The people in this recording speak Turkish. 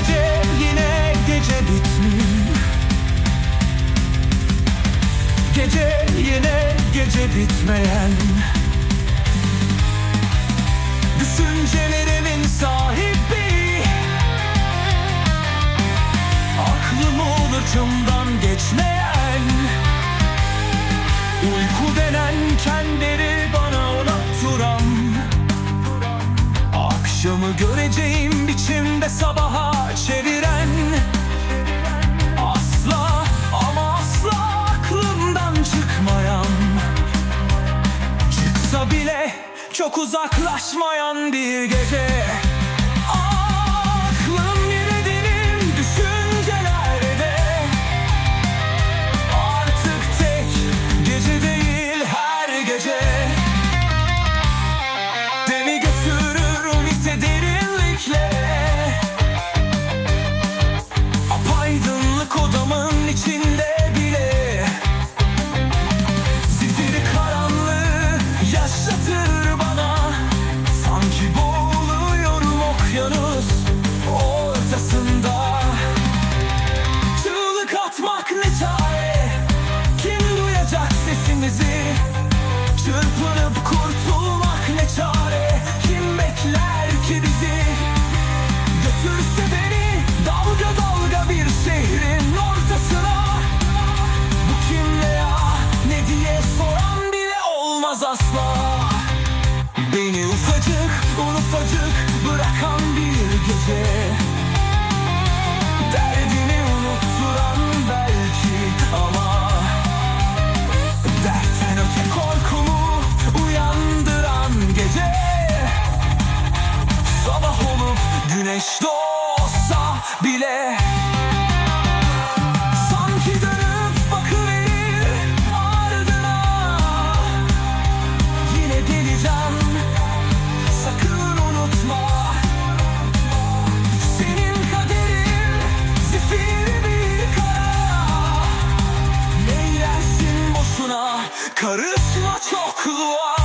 gece yine gece bitmiş. Gece yine gece bitmeyen. Düşüncelerimin sahibi Göreceğim biçimde sabaha çeviren. Asla ama asla aklımdan çıkmayan. Çıksa bile çok uzaklaşmayan bir gece asla. Beni ufacık un ufacık bırakan bir gece. Derdini unutturan belki ama Dertten öte korkumu uyandıran gece. Sabah olup güneş doğsa bile Karışma çokluğa.